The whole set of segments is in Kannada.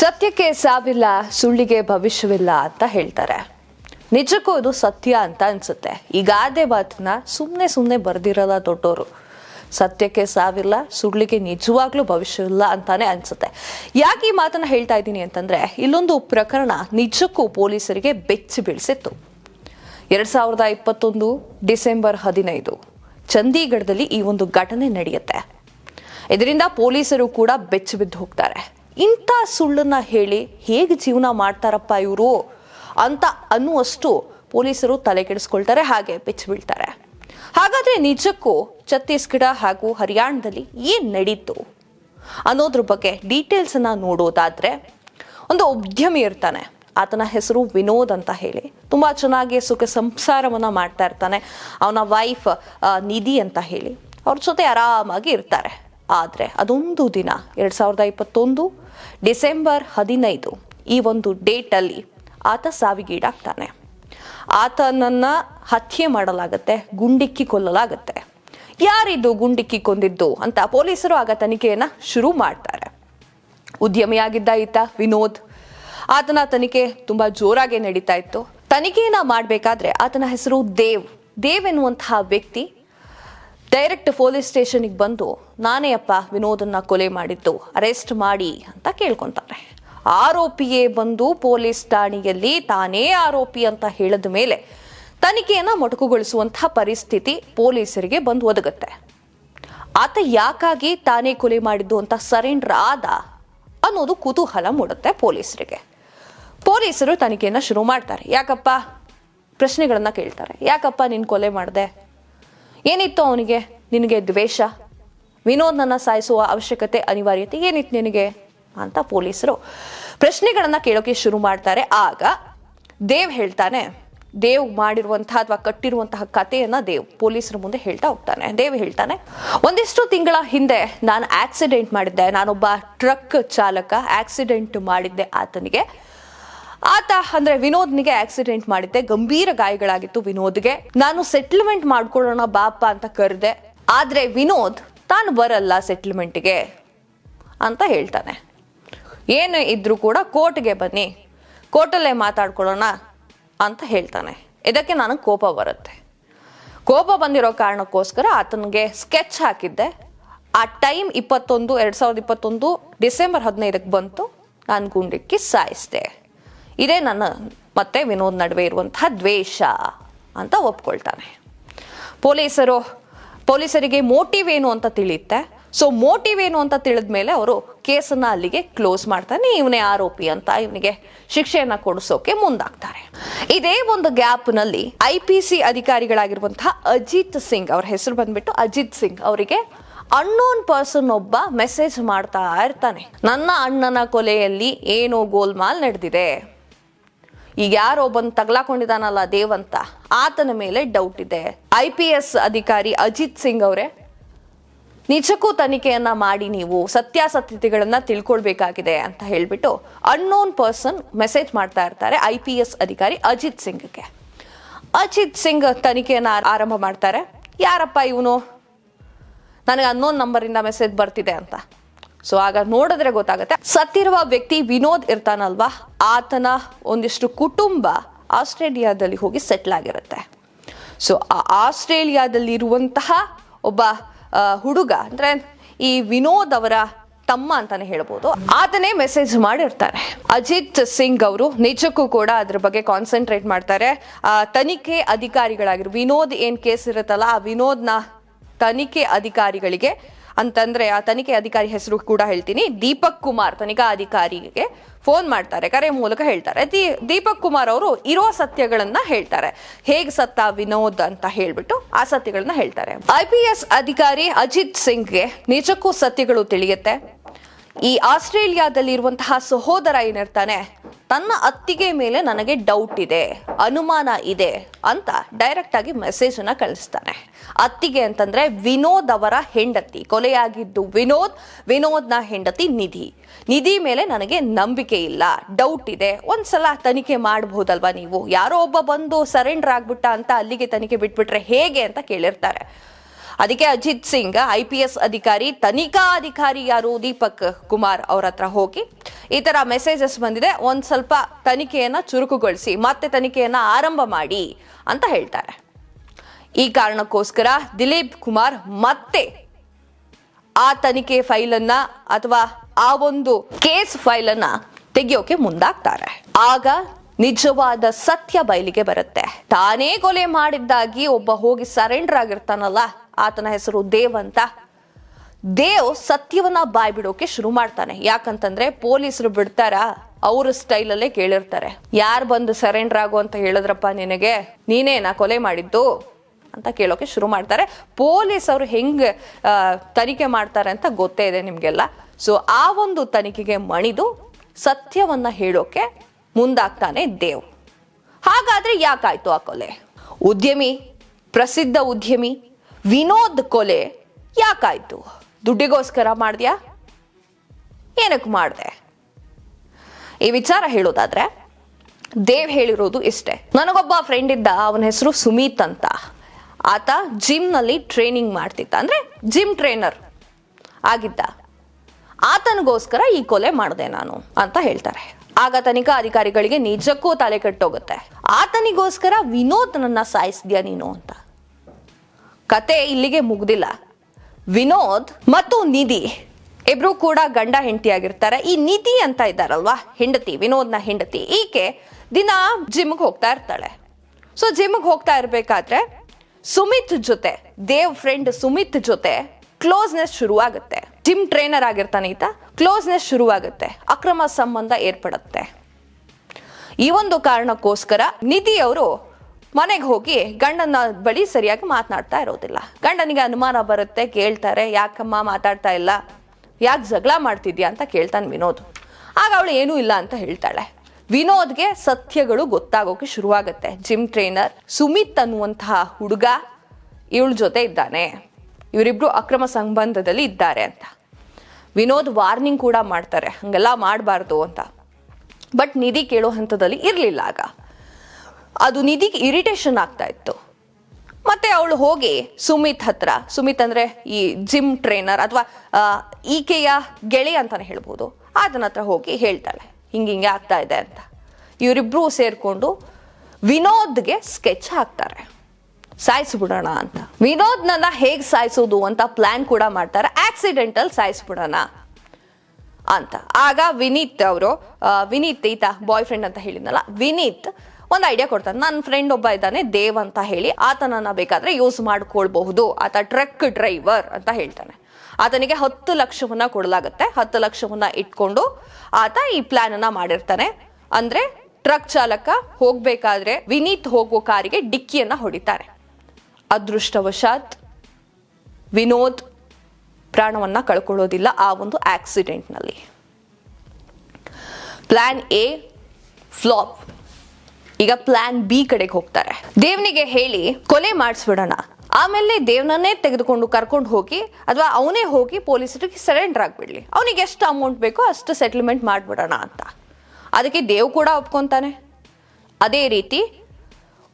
ಸತ್ಯಕ್ಕೆ ಸಾವಿಲ್ಲ, ಸುಳ್ಳಿಗೆ ಭವಿಷ್ಯವಿಲ್ಲ ಅಂತ ಹೇಳ್ತಾರೆ. ನಿಜಕ್ಕೂ ಇದು ಸತ್ಯ ಅಂತ ಅನ್ಸುತ್ತೆ. ಈ ಗಾದೆ ಮಾತನ್ನ ಸುಮ್ಮನೆ ಸುಮ್ಮನೆ ಬರ್ದಿರಲ್ಲ ದೊಡ್ಡೋರು. ಸತ್ಯಕ್ಕೆ ಸಾವಿಲ್ಲ, ಸುಳ್ಳಿಗೆ ನಿಜವಾಗ್ಲೂ ಭವಿಷ್ಯವಿಲ್ಲ ಅಂತಾನೆ ಅನ್ಸುತ್ತೆ. ಯಾಕೆ ಈ ಮಾತನ್ನ ಹೇಳ್ತಾ ಇದ್ದೀನಿ ಅಂತಂದ್ರೆ, ಇಲ್ಲೊಂದು ಪ್ರಕರಣ ನಿಜಕ್ಕೂ ಪೊಲೀಸರಿಗೆ ಬೆಚ್ಚಿ ಬೀಳಿಸಿತ್ತು. ಎರಡ್ ಸಾವಿರದ ಇಪ್ಪತ್ತೊಂದು ಡಿಸೆಂಬರ್ ಹದಿನೈದು, ಚಂಡೀಗಢದಲ್ಲಿ ಈ ಒಂದು ಘಟನೆ ನಡೆಯುತ್ತೆ. ಇದರಿಂದ ಪೊಲೀಸರು ಕೂಡ ಬೆಚ್ಚಿ ಬಿದ್ದು ಹೋಗ್ತಾರೆ. ಇಂಥ ಸುಳ್ಳನ್ನು ಹೇಳಿ ಹೇಗೆ ಜೀವನ ಮಾಡ್ತಾರಪ್ಪ ಇವರು ಅಂತ ಅನ್ನುವಷ್ಟು ಪೊಲೀಸರು ತಲೆ ಕೆಡಿಸ್ಕೊಳ್ತಾರೆ, ಹಾಗೆ ಬೆಚ್ಚಿ ಬೀಳ್ತಾರೆ. ಹಾಗಾದ್ರೆ ನಿಜಕ್ಕೂ ಛತ್ತೀಸ್ಗಢ ಹಾಗೂ ಹರಿಯಾಣದಲ್ಲಿ ಏನು ನಡೀತು? ಅನ್ನೋದ್ರ ಬಗ್ಗೆ ಡೀಟೇಲ್ಸನ್ನು ನೋಡೋದಾದರೆ, ಒಂದು ಉದ್ಯಮಿ ಇರ್ತಾನೆ. ಆತನ ಹೆಸರು ವಿನೋದ್ ಅಂತ ಹೇಳಿ. ತುಂಬ ಚೆನ್ನಾಗಿ ಸುಖ ಸಂಸಾರವನ್ನು ಮಾಡ್ತಾ ಇರ್ತಾನೆ. ಅವನ ವೈಫ್ ನಿಧಿ ಅಂತ ಹೇಳಿ. ಅವ್ರ ಜೊತೆ ಆರಾಮಾಗಿ ಇರ್ತಾರೆ. ಆದರೆ ಅದೊಂದು ದಿನ, ಎರಡು ಸಾವಿರದ ಇಪ್ಪತ್ತೊಂದು ಡಿಸೆಂಬರ್ ಹದಿನೈದು ಈ ಒಂದು ಡೇಟ್ ಅಲ್ಲಿ ಆತ ಸಾವಿಗೀಡಾಗ್ತಾನೆ. ಆತನನ್ನ ಹತ್ಯೆ ಮಾಡಲಾಗತ್ತೆ, ಗುಂಡಿಕ್ಕಿ ಕೊಲ್ಲಲಾಗತ್ತೆ. ಯಾರಿದು ಗುಂಡಿಕ್ಕಿ ಕೊಂದಿದ್ದು ಅಂತ ಪೊಲೀಸರು ಆಗ ತನಿಖೆಯನ್ನ ಶುರು ಮಾಡ್ತಾರೆ. ಉದ್ಯಮಿಯಾಗಿದ್ದ ಈತ ವಿನೋದ್, ಆತನ ತನಿಖೆ ತುಂಬಾ ಜೋರಾಗಿ ನಡೀತಾ ಇತ್ತು. ತನಿಖೆಯನ್ನ ಮಾಡಬೇಕಾದ್ರೆ ಆತನ ಹೆಸರು ದೇವ್. ದೇವ್ ಎನ್ನುವಂತಹ ವ್ಯಕ್ತಿ ಡೈರೆಕ್ಟ್ ಪೊಲೀಸ್ ಸ್ಟೇಷನ್ಗೆ ಬಂದು ನಾನೇ ಅಪ್ಪ ವಿನೋದನ್ನ ಕೊಲೆ ಮಾಡಿದ್ದು, ಅರೆಸ್ಟ್ ಮಾಡಿ ಅಂತ ಕೇಳ್ಕೊತಾರೆ. ಆರೋಪಿಯೇ ಬಂದು ಪೊಲೀಸ್ ಠಾಣೆಯಲ್ಲಿ ತಾನೇ ಆರೋಪಿ ಅಂತ ಹೇಳಿದ ಮೇಲೆ ತನಿಖೆಯನ್ನು ಮೊಟಕುಗೊಳಿಸುವಂತಹ ಪರಿಸ್ಥಿತಿ ಪೊಲೀಸರಿಗೆ ಬಂದು ಒದಗುತ್ತೆ. ಆತ ಯಾಕಾಗಿ ತಾನೇ ಕೊಲೆ ಮಾಡಿದ್ದು ಅಂತ ಸರೆಂಡರ್ ಆದ ಅನ್ನೋದು ಕುತೂಹಲ ಮೂಡುತ್ತೆ ಪೊಲೀಸರಿಗೆ. ಪೊಲೀಸರು ತನಿಖೆಯನ್ನು ಶುರು ಮಾಡ್ತಾರೆ. ಯಾಕಪ್ಪ? ಪ್ರಶ್ನೆಗಳನ್ನು ಕೇಳ್ತಾರೆ. ಯಾಕಪ್ಪ ನೀನು ಕೊಲೆ ಮಾಡಿದೆ? ಏನಿತ್ತು ಅವನಿಗೆ? ನಿನಗೆ ದ್ವೇಷ? ವಿನೋದನನ್ನು ಸಾಯಿಸುವ ಅವಶ್ಯಕತೆ ಅನಿವಾರ್ಯತೆ ಏನಿತ್ತು ನಿನಗೆ? ಅಂತ ಪೊಲೀಸರು ಪ್ರಶ್ನೆಗಳನ್ನು ಕೇಳೋಕೆ ಶುರು ಮಾಡ್ತಾರೆ. ಆಗ ದೇವ್ ಹೇಳ್ತಾನೆ, ದೇವ್ ಮಾಡಿರುವಂತಹ ಅಥವಾ ಕಟ್ಟಿರುವಂತಹ ಕಥೆಯನ್ನ ದೇವ್ ಪೊಲೀಸರ ಮುಂದೆ ಹೇಳ್ತಾ ಹೋಗ್ತಾನೆ. ದೇವ್ ಹೇಳ್ತಾನೆ, ಒಂದಿಷ್ಟು ತಿಂಗಳ ಹಿಂದೆ ನಾನು ಆಕ್ಸಿಡೆಂಟ್ ಮಾಡಿದ್ದೆ. ನಾನೊಬ್ಬ ಟ್ರಕ್ ಚಾಲಕ ಆಕ್ಸಿಡೆಂಟ್ ಮಾಡಿದ್ದೆ ಆತನಿಗೆ. ಆತ ಅಂದ್ರೆ ವಿನೋದ್ನಿಗೆ ಆಕ್ಸಿಡೆಂಟ್ ಮಾಡಿದ್ದೆ. ಗಂಭೀರ ಗಾಯಗಳಾಗಿತ್ತು ವಿನೋದ್ಗೆ. ನಾನು ಸೆಟ್ಲ್ಮೆಂಟ್ ಮಾಡ್ಕೊಳ್ಳೋಣ ಬಾಪ ಅಂತ ಕರೆದೆ. ಆದ್ರೆ ವಿನೋದ್, ತಾನು ಬರಲ್ಲ ಸೆಟ್ಲ್ಮೆಂಟ್ಗೆ ಅಂತ ಹೇಳ್ತಾನೆ. ಏನು ಇದ್ರೂ ಕೂಡ ಕೋರ್ಟ್ಗೆ ಬನ್ನಿ. ಕೋರ್ಟಲ್ಲೇ ಮಾತಾಡ್ಕೊಳ್ಳೋಣ ಅಂತ ಹೇಳ್ತಾನೆ. ಇದಕ್ಕೆ ನನಗೆ ಕೋಪ ಬರುತ್ತೆ. ಕೋಪ ಬಂದಿರೋ ಕಾರಣಕ್ಕೋಸ್ಕರ ಆತನಿಗೆ ಸ್ಕೆಚ್ ಹಾಕಿದ್ದೆ. ಆ ಟೈಮ್ ಇಪ್ಪತ್ತೊಂದು, ಎರಡು ಸಾವಿರದ ಇಪ್ಪತ್ತೊಂದು, ಡಿಸೆಂಬರ್ ಹದಿನೈದಕ್ಕೆ ಬಂತು. ನಾನು ಗುಂಡಿಕ್ಕಿ ಸಾಯಿಸಿದೆ. ಇದೇ ನನ್ನ ಮತ್ತೆ ವಿನೋದ್ ನಡುವೆ ಇರುವಂತಹ ದ್ವೇಷ ಅಂತ ಒಪ್ಕೊಳ್ತಾನೆ. ಪೊಲೀಸರು, ಪೊಲೀಸರಿಗೆ ಮೋಟಿವ್ ಏನು ಅಂತ ತಿಳಿಯುತ್ತೆ? ಸೊ ಮೋಟಿವ್ ಏನು ಅಂತ ತಿಳಿದ ಮೇಲೆ ಅವರು ಕೇಸನ್ನ ಅಲ್ಲಿಗೆ ಕ್ಲೋಸ್ ಮಾಡ್ತಾನೆ. ಇವನೇ ಆರೋಪಿ ಅಂತ ಇವನಿಗೆ ಶಿಕ್ಷೆಯನ್ನ ಕೊಡಿಸೋಕೆ ಮುಂದಾಗ್ತಾರೆ. ಇದೇ ಒಂದು ಗ್ಯಾಪ್ನಲ್ಲಿ ಐ ಪಿ ಸಿ ಅಧಿಕಾರಿಗಳಾಗಿರುವಂತಹ ಅಜಿತ್ ಸಿಂಗ್ ಅವ್ರ ಹೆಸರು ಬಂದ್ಬಿಟ್ಟು ಅಜಿತ್ ಸಿಂಗ್ ಅವರಿಗೆ ಅನ್ನೋನ್ ಪರ್ಸನ್ ಒಬ್ಬ ಮೆಸೇಜ್ ಮಾಡ್ತಾ ಇರ್ತಾನೆ. ನನ್ನ ಅಣ್ಣನ ಕೊಲೆಯಲ್ಲಿ ಏನೋ ಗೋಲ್ಮಾಲ್ ನಡೆದಿದೆ. ಈಗ ಯಾರೋ ಬಂದು ತಗ್ಲಾಕೊಂಡಿದಾನಲ್ಲ ದೇವಂತ ಆತನ ಮೇಲೆ ಡೌಟ್ ಇದೆ. ಐ ಪಿ ಎಸ್ ಅಧಿಕಾರಿ ಅಜಿತ್ ಸಿಂಗ್ ಅವರೇ, ನಿಜಕ್ಕೂ ತನಿಖೆಯನ್ನ ಮಾಡಿ ನೀವು ಸತ್ಯಾಸತ್ಯತೆಗಳನ್ನ ತಿಳ್ಕೊಳ್ಬೇಕಾಗಿದೆ ಅಂತ ಹೇಳ್ಬಿಟ್ಟು ಅನ್ನೋನ್ ಪರ್ಸನ್ ಮೆಸೇಜ್ ಮಾಡ್ತಾ ಇರ್ತಾರೆ ಐ ಪಿ ಎಸ್ ಅಧಿಕಾರಿ ಅಜಿತ್ ಸಿಂಗ್ಗೆ. ಅಜಿತ್ ಸಿಂಗ್ ತನಿಖೆಯನ್ನ ಆರಂಭ ಮಾಡ್ತಾರೆ. ಯಾರಪ್ಪ ಇವನು? ನನಗೆ ಅನ್ನೋನ್ ನಂಬರಿಂದ ಮೆಸೇಜ್ ಬರ್ತಿದೆ ಅಂತ. ಸೊ ಆಗ ನೋಡಿದ್ರೆ ಗೊತ್ತಾಗುತ್ತೆ. ಸತ್ತಿರುವ ವ್ಯಕ್ತಿ ವಿನೋದ್ ಇರ್ತಾನಲ್ವಾ? ಆತನ ಒಂದಿಷ್ಟು ಕುಟುಂಬ ಆಸ್ಟ್ರೇಲಿಯಾದಲ್ಲಿ ಹೋಗಿ ಸೆಟ್ಲ್ ಆಗಿರುತ್ತೆ. ಸೊ ಆ ಆಸ್ಟ್ರೇಲಿಯಾದಲ್ಲಿ ಇರುವಂತಹ ಒಬ್ಬ ಹುಡುಗ, ಅಂದ್ರೆ ಈ ವಿನೋದ್ ಅವರ ತಮ್ಮ ಅಂತಾನೆ ಹೇಳ್ಬೋದು. ಆತನೇ ಮೆಸೇಜ್ ಮಾಡಿರ್ತಾರೆ. ಅಜಿತ್ ಸಿಂಗ್ ಅವರು ನಿಜಕ್ಕೂ ಕೂಡ ಅದ್ರ ಬಗ್ಗೆ ಕಾನ್ಸಂಟ್ರೇಟ್ ಮಾಡ್ತಾರೆ. ತನಿಖೆ ಅಧಿಕಾರಿಗಳಾಗಿರು ವಿನೋದ್ ಏನ್ ಕೇಸ್ ಇರುತ್ತಲ್ಲ, ಆ ವಿನೋದ್ನ ತನಿಖೆ ಅಧಿಕಾರಿಗಳಿಗೆ ಅಂತಂದ್ರೆ ಆ ತನಿಖೆ ಅಧಿಕಾರಿ ಹೆಸರು ಕೂಡ ಹೇಳ್ತೀನಿ. ದೀಪಕ್ ಕುಮಾರ್ ತನಿಖಾ ಅಧಿಕಾರಿಗೆ ಫೋನ್ ಮಾಡ್ತಾರೆ, ಕರೆ ಮೂಲಕ ಹೇಳ್ತಾರೆ. ದೀ- ದೀಪಕ್ ಕುಮಾರ್ ಅವರು ಇರೋ ಸತ್ಯಗಳನ್ನ ಹೇಳ್ತಾರೆ. ಹೇಗ್ ಸತ್ತ ವಿನೋದ್ ಅಂತ ಹೇಳ್ಬಿಟ್ಟು ಆ ಸತ್ಯಗಳನ್ನ ಹೇಳ್ತಾರೆ. ಐ ಪಿ ಎಸ್ ಅಧಿಕಾರಿ ಅಜಿತ್ ಸಿಂಗ್ಗೆ ನಿಜಕ್ಕೂ ಸತ್ಯಗಳು ತಿಳಿಯುತ್ತೆ? ಈ ಆಸ್ಟ್ರೇಲಿಯಾದಲ್ಲಿ ಇರುವಂತಹ ಸಹೋದರ ಏನಿರ್ತಾನೆ ತನ್ನ ಅತ್ತಿಗೆ ಮೇಲೆ ನನಗೆ ಡೌಟ್ ಇದೆ, ಅನುಮಾನ ಇದೆ ಅಂತ ಡೈರೆಕ್ಟ್ ಆಗಿ ಮೆಸೇಜ್ ಅನ್ನ ಕಳಿಸ್ತಾನೆ. ಅತ್ತಿಗೆ ಅಂತಂದ್ರೆ ವಿನೋದ್ ಅವರ ಹೆಂಡತಿ, ಕೊಲೆಯಾಗಿದ್ದು ವಿನೋದ್, ವಿನೋದ್ನ ಹೆಂಡತಿ ನಿಧಿ. ನಿಧಿ ಮೇಲೆ ನನಗೆ ನಂಬಿಕೆ ಇಲ್ಲ ಡೌಟ್ ಇದೆ. ಒಂದ್ಸಲ ತನಿಖೆ ಮಾಡಬಹುದಲ್ವಾ ನೀವು? ಯಾರೋ ಒಬ್ಬ ಬಂದು ಸರೆಂಡರ್ ಆಗ್ಬಿಟ್ಟ ಅಂತ ಅಲ್ಲಿಗೆ ತನಿಖೆ ಬಿಟ್ಬಿಟ್ರೆ ಹೇಗೆ ಅಂತ ಕೇಳಿರ್ತಾರೆ. ಅದಕ್ಕೆ Ajit Singh, I P S ಅಧಿಕಾರಿ, ತನಿಖಾ ಅಧಿಕಾರಿ ಯಾರು? ದೀಪಕ್ ಕುಮಾರ್ ಅವರ ಹತ್ರ ಹೋಗಿ ಈ ತರ ಮೆಸೇಜಸ್ ಬಂದಿದೆ. ಒಂದ್ ಸ್ವಲ್ಪ ತನಿಖೆಯನ್ನ ಚುರುಕುಗೊಳಿಸಿ, ಮತ್ತೆ ತನಿಖೆಯನ್ನ ಆರಂಭ ಮಾಡಿ ಅಂತ ಹೇಳ್ತಾರೆ. ಈ ಕಾರಣಕ್ಕೋಸ್ಕರ ದಿಲೀಪ್ ಕುಮಾರ್ ಮತ್ತೆ ಆ ತನಿಖೆ ಫೈಲನ್ನ ಅಥವಾ ಆ ಒಂದು ಕೇಸ್ ಫೈಲನ್ನ ತೆಗೆಯೋಕೆ ಮುಂದಾಗ್ತಾರೆ. ಆಗ ನಿಜವಾದ ಸತ್ಯ ಬಯಲಿಗೆ ಬರುತ್ತೆ. ತಾನೇ ಕೊಲೆ ಮಾಡಿದ್ದಾಗಿ ಒಬ್ಬ ಹೋಗಿ ಸರೆಂಡರ್ ಆಗಿರ್ತಾನಲ್ಲ, ಆತನ ಹೆಸರು ದೇವ್ ಅಂತ ದೇವ್ ಸತ್ಯವನ್ನ ಬಾಯ್ ಬಿಡೋಕೆ ಶುರು ಮಾಡ್ತಾನೆ. ಯಾಕಂತಂದ್ರೆ ಪೊಲೀಸರು ಬಿಡ್ತಾರ? ಅವ್ರ ಸ್ಟೈಲಲ್ಲೇ ಕೇಳಿರ್ತಾರೆ. ಯಾರು ಬಂದು ಸರೆಂಡರ್ ಆಗು ಅಂತ ಹೇಳಿದ್ರಪ್ಪ ನಿನಗೆ? ನೀನೇನಾ ಕೊಲೆ ಮಾಡಿದ್ದು? ಅಂತ ಕೇಳೋಕೆ ಶುರು ಮಾಡ್ತಾರೆ. ಪೊಲೀಸ್ ಅವರು ಹೆಂಗ್ ತನಿಖೆ ಮಾಡ್ತಾರೆ ಅಂತ ಗೊತ್ತೇ ಇದೆ ನಿಮ್ಗೆಲ್ಲ. ಸೊ ಆ ಒಂದು ತನಿಖೆಗೆ ಮಣಿದು ಸತ್ಯವನ್ನ ಹೇಳೋಕೆ ಮುಂದಾಗ್ತಾನೆ ದೇವ್. ಹಾಗಾದ್ರೆ ಯಾಕಾಯ್ತು ಆ ಕೊಲೆ? ಉದ್ಯಮಿ, ಪ್ರಸಿದ್ಧ ಉದ್ಯಮಿ, ವಿನೋದ್ ಕೊಲೆ ಯಾಕಾಯ್ತು? ದುಡ್ಡಿಗೋಸ್ಕರ ಮಾಡಿದ್ಯಾ? ಏನಕ್ಕೆ ಮಾಡಿದೆ? ಈ ವಿಚಾರ ಹೇಳೋದಾದ್ರೆ, ದೇವ್ ಹೇಳಿರೋದು ಇಷ್ಟೇ. ನನಗೊಬ್ಬ ಫ್ರೆಂಡ್ ಇದ್ದ, ಅವನ ಹೆಸರು ಸುಮಿತ್ ಅಂತ. ಆತ ಜಿಮ್ನಲ್ಲಿ ಟ್ರೈನಿಂಗ್ ಮಾಡ್ತಿದ್ದ. ಅಂದ್ರೆ ಜಿಮ್ ಟ್ರೈನರ್ ಆಗಿದ್ದ. ಆತನಿಗೋಸ್ಕರ ಈ ಕೊಲೆ ಮಾಡಿದೆ ನಾನು ಅಂತ ಹೇಳ್ತಾರೆ. ಆಗ ತನಿಖಾ ಅಧಿಕಾರಿಗಳಿಗೆ ನಿಜಕ್ಕೂ ತಲೆ ಕೆಟ್ಟೋಗುತ್ತೆ. ಆತನಿಗೋಸ್ಕರ ವಿನೋದ್ ನನ್ನ ಸಾಯಿಸಿದ್ಯಾ ನೀನು ಅಂತ. ಕತೆ ಇಲ್ಲಿಗೆ ಮುಗ್ದಿಲ್ಲ. ವಿನೋದ್ ಮತ್ತು ನಿಧಿ ಇಬ್ರು ಕೂಡ ಗಂಡ ಹೆಂಡತಿ ಆಗಿರ್ತಾರೆ ಈ ನಿಧಿ ಅಂತ ಇದ್ದಾರಲ್ವಾ? ಹೆಂಡತಿ, ವಿನೋದ್ನ ಹೆಂಡತಿ. ಈಕೆ ದಿನ ಜಿಮ್ಗೆ ಹೋಗ್ತಾ ಇರ್ತಾಳೆ. ಸೊ ಜಿಮ್ಗೆ ಹೋಗ್ತಾ ಇರ್ಬೇಕಾದ್ರೆ ಸುಮಿತ್ ಜೊತೆ, ದೇವ್ ಫ್ರೆಂಡ್ ಸುಮಿತ್ ಜೊತೆ ಕ್ಲೋಸ್ನೆಸ್ ಶುರುವಾಗುತ್ತೆ. ಜಿಮ್ ಟ್ರೈನರ್ ಆಗಿರ್ತಾನೆ ಈತ ಕ್ಲೋಸ್ನೆಸ್ ಶುರುವಾಗುತ್ತೆ. ಅಕ್ರಮ ಸಂಬಂಧ ಏರ್ಪಡುತ್ತೆ. ಈ ಒಂದು ಕಾರಣಕ್ಕೋಸ್ಕರ ನಿಧಿ ಅವರು ಮನೆಗೆ ಹೋಗಿ ಗಂಡನ ಬಳಿ ಸರಿಯಾಗಿ ಮಾತನಾಡ್ತಾ ಇರೋದಿಲ್ಲ. ಗಂಡನಿಗೆ ಅನುಮಾನ ಬರುತ್ತೆ, ಕೇಳ್ತಾರೆ, ಯಾಕಮ್ಮ ಮಾತಾಡ್ತಾ ಇಲ್ಲ? ಯಾಕೆ ಜಗಳ ಮಾಡ್ತಿದ್ಯಾ ಅಂತ ಕೇಳ್ತಾನೆ ವಿನೋದ್. ಆಗ ಅವಳು ಏನೂ ಇಲ್ಲ ಅಂತ ಹೇಳ್ತಾಳೆ. ವಿನೋದ್ಗೆ ಸತ್ಯಗಳು ಗೊತ್ತಾಗೋಕೆ ಶುರುವಾಗುತ್ತೆ. ಜಿಮ್ ಟ್ರೈನರ್ ಸುಮಿತ್ ಅನ್ನುವಂತಹ ಹುಡುಗ ಇವಳ ಜೊತೆ ಇದ್ದಾನೆ. ಇವರಿಬ್ರು ಅಕ್ರಮ ಸಂಬಂಧದಲ್ಲಿ ಇದ್ದಾರೆ ಅಂತ. ವಿನೋದ್ ವಾರ್ನಿಂಗ್ ಕೂಡ ಮಾಡ್ತಾರೆ. ಹಂಗೆಲ್ಲ ಮಾಡಬಾರ್ದು ಅಂತ. ಬಟ್ ನಿಧಿ ಕೇಳೋ ಹಂತದಲ್ಲಿ ಇರಲಿಲ್ಲ ಆಗ. ಅದು ನಿಧಿಗೆ ಇರಿಟೇಷನ್ ಆಗ್ತಾ ಇತ್ತು. ಮತ್ತೆ ಅವಳು ಹೋಗಿ ಸುಮಿತ್ ಹತ್ರ, ಸುಮಿತ್ ಅಂದ್ರೆ ಈ ಜಿಮ್ ಟ್ರೈನರ್ ಅಥವಾ ಈಕೆಯ ಗೆಳೆಯ ಅಂತಾನೆ ಹೇಳ್ಬೋದು. ಆತನ ಹತ್ರ ಹೋಗಿ ಹೇಳ್ತಾಳೆ, ಹಿಂಗೆ ಹಿಂಗೆ ಆಗ್ತಾ ಇದೆ ಅಂತ. ಇವರಿಬ್ರು ಸೇರ್ಕೊಂಡು ವಿನೋದ್ಗೆ ಸ್ಕೆಚ್ ಹಾಕ್ತಾರೆ. ಸಾಯಿಸ್ಬಿಡೋಣ ಅಂತ. ವಿನೋದ್ನನ್ನ ಹೇಗೆ ಸಾಯಿಸೋದು ಅಂತ ಪ್ಲಾನ್ ಕೂಡ ಮಾಡ್ತಾರೆ. ಆಕ್ಸಿಡೆಂಟಲ್ ಸಾಯಿಸ್ಬಿಡೋಣ ಅಂತ. ಆಗ ವಿನೀತ್ ಅವರು ವಿನೀತ್ ಈತ ಬಾಯ್ ಫ್ರೆಂಡ್ ಅಂತ ಹೇಳಿದ್ನಲ್ಲ, ವಿನೀತ್ ಒಂದು ಐಡಿಯಾ ಕೊಡ್ತಾನೆ. ನನ್ನ ಫ್ರೆಂಡ್ ಒಬ್ಬ ಇದ್ದಾನೆ, ದೇವ್ ಅಂತ ಹೇಳಿ ಆತನನ್ನ ಬೇಕಾದ್ರೆ ಯೂಸ್ ಮಾಡ್ಕೊಳ್ಬಹುದು. ಆತ ಟ್ರಕ್ ಡ್ರೈವರ್ ಅಂತ ಹೇಳ್ತಾನೆ. ಆತನಿಗೆ ಹತ್ತು ಲಕ್ಷವನ್ನ ಕೊಡಲಾಗುತ್ತೆ. ಹತ್ತು ಲಕ್ಷವನ್ನ ಇಟ್ಕೊಂಡು ಆತ ಈ ಪ್ಲಾನ್ ಅನ್ನ ಮಾಡಿರ್ತಾನೆ. ಅಂದ್ರೆ ಟ್ರಕ್ ಚಾಲಕ ಹೋಗ್ಬೇಕಾದ್ರೆ ವಿನೀತ್ ಹೋಗೋ ಕಾರಿಗೆ ಡಿಕ್ಕಿಯನ್ನ ಹೊಡಿತಾರೆ. ಅದೃಷ್ಟವಶಾತ್ ವಿನೋದ್ ಪ್ರಾಣವನ್ನ ಕಳ್ಕೊಳ್ಳೋದಿಲ್ಲ ಆ ಒಂದು ಆಕ್ಸಿಡೆಂಟ್ನಲ್ಲಿ ಪ್ಲಾನ್ ಎ ಫ್ಲಾಪ್ ಈಗ ಪ್ಲಾನ್ ಬಿ ಕಡೆಗೆ ಹೋಗ್ತಾರೆ. ದೇವ್ನಿಗೆ ಹೇಳಿ, ಕೊಲೆ ಮಾಡಿಸ್ಬಿಡೋಣ. ಆಮೇಲೆ ದೇವ್ನನ್ನೇ ತೆಗೆದುಕೊಂಡು ಕರ್ಕೊಂಡು ಹೋಗಿ, ಅಥವಾ ಅವನೇ ಹೋಗಿ ಪೊಲೀಸರಿಗೆ ಸರೆಂಡರ್ ಆಗ್ಬಿಡ್ಲಿ. ಅವನಿಗೆ ಎಷ್ಟು ಅಮೌಂಟ್ ಬೇಕೋ ಅಷ್ಟು ಸೆಟಲ್ಮೆಂಟ್ ಮಾಡಿಬಿಡೋಣ ಅಂತ. ಅದಕ್ಕೆ ದೇವ್ ಕೂಡ ಒಪ್ಕೊತಾನೆ. ಅದೇ ರೀತಿ,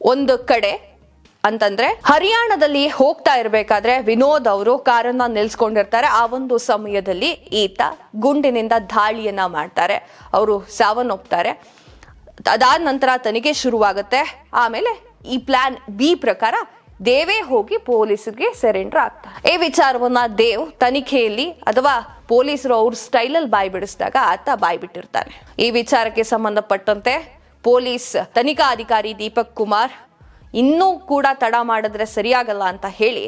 ಒಂದು ಕಡೆ ಅಂತಂದ್ರೆ, ಹರಿಯಾಣದಲ್ಲಿ ಹೋಗ್ತಾ ಇರ್ಬೇಕಾದ್ರೆ ವಿನೋದ್ ಅವರು ಕಾರನ್ನ ನಿಲ್ಸ್ಕೊಂಡಿರ್ತಾರೆ. ಆ ಒಂದು ಸಮಯದಲ್ಲಿ ಈತ ಗುಂಡಿನಿಂದ ದಾಳಿಯನ್ನ ಮಾಡ್ತಾರೆ. ಅವರು ಸಾವನ್ನೊಪ್ತಾರೆ ಅದಾದ ನಂತರ ತನಿಖೆ ಶುರುವಾಗುತ್ತೆ. ಆಮೇಲೆ ಈ ಪ್ಲಾನ್ ಬಿ ಪ್ರಕಾರ ದೇವೇ ಹೋಗಿ ಪೊಲೀಸರಿಗೆ ಸೆರೆಂಡರ್ ಆಗ್ತಾರೆ. ಈ ವಿಚಾರವನ್ನ ದೇವ್ ತನಿಖೆಯಲ್ಲಿ ಅಥವಾ ಪೊಲೀಸರು ಅವ್ರ ಸ್ಟೈಲಲ್ಲಿ ಬಾಯಿ ಬಿಡಿಸಿದಾಗ ಆತ ಬಾಯಿ ಬಿಟ್ಟಿರ್ತಾನೆ ಈ ವಿಚಾರಕ್ಕೆ ಸಂಬಂಧಪಟ್ಟಂತೆ ಪೊಲೀಸ್ ತನಿಖಾ ಅಧಿಕಾರಿ ದೀಪಕ್ ಕುಮಾರ್ ಇನ್ನೂ ಕೂಡ ತಡ ಮಾಡಿದ್ರೆ ಸರಿಯಾಗಲ್ಲ ಅಂತ ಹೇಳಿ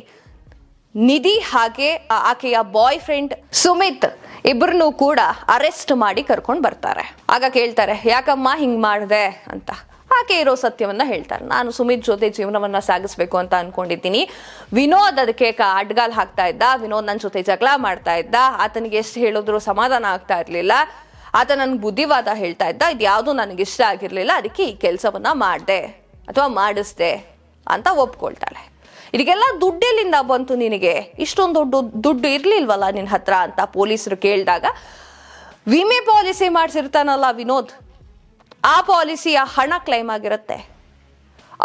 ನಿಧಿ ಹಾಗೆ ಆಕೆಯ ಬಾಯ್ ಫ್ರೆಂಡ್ ಸುಮಿತ್ ಇಬ್ಬರನ್ನು ಕೂಡ ಅರೆಸ್ಟ್ ಮಾಡಿ ಕರ್ಕೊಂಡು ಬರ್ತಾರೆ. ಆಗ ಕೇಳ್ತಾರೆ, ಯಾಕಮ್ಮ ಹಿಂಗ್ ಮಾಡಿದೆ ಅಂತ. ಆಕೆ ಇರೋ ಸತ್ಯವನ್ನ ಹೇಳ್ತಾರೆ. ನಾನು ಸುಮಿತ್ ಜೊತೆ ಜೀವನವನ್ನ ಸಾಗಿಸ್ಬೇಕು ಅಂತ ಅನ್ಕೊಂಡಿದ್ದೀನಿ. ವಿನೋದ್ ಅದಕ್ಕೆ ಅಡ್ಗಾಲ್ ಹಾಕ್ತಾ ಇದ್ದ. ವಿನೋದ್ ನನ್ನ ಜೊತೆ ಜಗಳ ಮಾಡ್ತಾ ಇದ್ದ. ಆತನಿಗೆ ಎಷ್ಟು ಹೇಳಿದ್ರು ಸಮಾಧಾನ ಆಗ್ತಾ ಇರ್ಲಿಲ್ಲ. ಆತ ನನ್ಗೆ ಬುದ್ಧಿವಾದ ಹೇಳ್ತಾ ಇದ್ದ. ಇದು ಯಾವುದು ನನಗೆ ಇಷ್ಟ ಆಗಿರ್ಲಿಲ್ಲ. ಅದಕ್ಕೆ ಈ ಕೆಲಸವನ್ನ ಮಾಡಿದೆ. ಅಥವಾ ಮಾಡಿಸ್ದೆ ಅಂತ ಒಪ್ಕೊಳ್ತಾಳೆ. ಇದಕ್ಕೆಲ್ಲ ದುಡ್ಡೆಲ್ಲಿಂದ ಬಂತು ನಿನಗೆ? ಇಷ್ಟೊಂದು ದೊಡ್ಡ ದುಡ್ಡು ಇರ್ಲಿಲ್ವಲ್ಲ ನಿನ್ನ ಹತ್ರ ಅಂತ ಪೊಲೀಸರು ಕೇಳಿದಾಗ, ವಿಮೆ ಪಾಲಿಸಿ ಮಾಡಿಸಿರ್ತಾನಲ್ಲ ವಿನೋದ್, ಆ ಪಾಲಿಸಿಯ ಹಣ ಕ್ಲೈಮ್ ಆಗಿರುತ್ತೆ.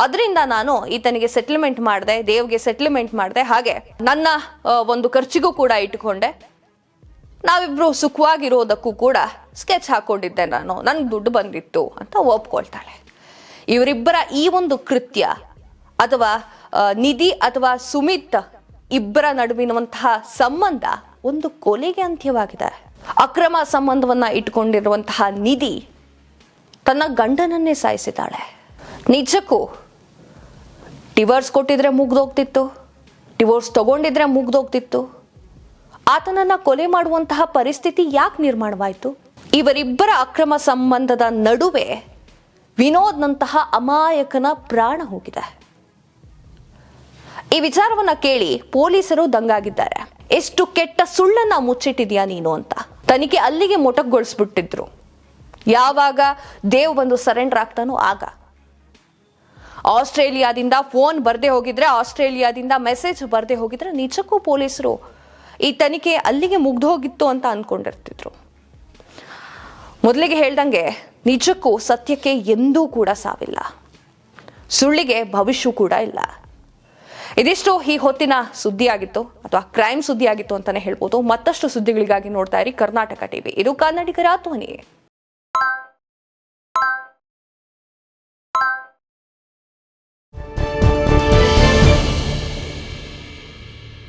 ಅದರಿಂದ ನಾನು ಈತನಿಗೆ ಸೆಟ್ಲ್ಮೆಂಟ್ ಮಾಡಿದೆ, ದೇವ್ಗೆ ಸೆಟ್ಲ್ಮೆಂಟ್ ಮಾಡಿದೆ, ಹಾಗೆ ನನ್ನ ಒಂದು ಖರ್ಚಿಗೂ ಕೂಡ ಇಟ್ಕೊಂಡೆ ನಾವಿಬ್ರು ಸುಖವಾಗಿರೋದಕ್ಕೂ ಕೂಡ ಸ್ಕೆಚ್ ಹಾಕೊಂಡಿದ್ದೆ ನಾನು. ನನ್ಗೆ ದುಡ್ಡು ಬಂದಿತ್ತು ಅಂತ ಒಪ್ಕೊಳ್ತಾಳೆ. ಇವರಿಬ್ಬರ ಈ ಒಂದು ಕೃತ್ಯ ಅಥವಾ ನಿಧಿ ಅಥವಾ ಸುಮಿತ್ ಇಬ್ಬರ ನಡುವಿನಂತಹ ಸಂಬಂಧ ಒಂದು ಕೊಲೆಗೆ ಅಂತ್ಯವಾಗಿದೆ. ಅಕ್ರಮ ಸಂಬಂಧವನ್ನ ಇಟ್ಕೊಂಡಿರುವಂತಹ ನಿಧಿ ತನ್ನ ಗಂಡನನ್ನೇ ಸಾಯಿಸಿದ್ದಾಳೆ. ನಿಜಕ್ಕೂ ಡಿವೋರ್ಸ್ ಕೊಟ್ಟಿದ್ರೆ ಮುಗ್ದೋಗ್ತಿತ್ತು, ಡಿವೋರ್ಸ್ ತಗೊಂಡಿದ್ರೆ ಮುಗ್ದೋಗ್ತಿತ್ತು. ಆತನನ್ನ ಕೊಲೆ ಮಾಡುವಂತಹ ಪರಿಸ್ಥಿತಿ ಯಾಕೆ ನಿರ್ಮಾಣವಾಯಿತು? ಇವರಿಬ್ಬರ ಅಕ್ರಮ ಸಂಬಂಧದ ನಡುವೆ ವಿನೋದ್ನಂತಹ ಅಮಾಯಕನ ಪ್ರಾಣ ಹೋಗಿದೆ. ಈ ವಿಚಾರವನ್ನ ಕೇಳಿ ಪೊಲೀಸರು ದಂಗಾಗಿದ್ದಾರೆ. ಎಷ್ಟು ಕೆಟ್ಟ ಸುಳ್ಳನ್ನ ಮುಚ್ಚಿಟ್ಟಿದ್ಯಾ ನೀನು ಅಂತ. ತನಿಖೆ ಅಲ್ಲಿಗೆ ಮೊಟಕ್ಗೊಳಿಸ್ಬಿಟ್ಟಿದ್ರು. ಯಾವಾಗ ದೇವ್ ಬಂದು ಸರೆಂಡರ್ ಆಗ್ತಾನೋ ಆಗ. ಆಸ್ಟ್ರೇಲಿಯಾದಿಂದ ಫೋನ್ ಬರದೆ ಹೋಗಿದ್ರೆ, ಆಸ್ಟ್ರೇಲಿಯಾದಿಂದ ಮೆಸೇಜ್ ಬರದೆ ಹೋಗಿದ್ರೆ ನಿಜಕ್ಕೂ ಪೊಲೀಸರು ಈ ತನಿಖೆ ಅಲ್ಲಿಗೆ ಮುಗ್ದು ಹೋಗಿತ್ತು ಅಂತ ಅನ್ಕೊಂಡಿರ್ತಿದ್ರು. ಮೊದಲಿಗೆ ಹೇಳ್ದಂಗೆ ನಿಜಕ್ಕೂ ಸತ್ಯಕ್ಕೆ ಎಂದೂ ಕೂಡ ಸಾವಿಲ್ಲ. ಸುಳ್ಳಿಗೆ ಭವಿಷ್ಯ ಕೂಡ ಇಲ್ಲ. ಇದಿಷ್ಟು ಈ ಹೊತ್ತಿನ ಸುದ್ದಿಯಾಗಿತ್ತು, ಅಥವಾ ಕ್ರೈಮ್ ಸುದ್ದಿಯಾಗಿತ್ತು ಅಂತಾನೆ ಹೇಳ್ಬೋದು. ಮತ್ತಷ್ಟು ಸುದ್ದಿಗಳಿಗಾಗಿ ನೋಡ್ತಾ ಇರಿ ಕರ್ನಾಟಕ ಟಿವಿ. ಇದು ಕನ್ನಡಿಗರ ಧ್ವನಿ.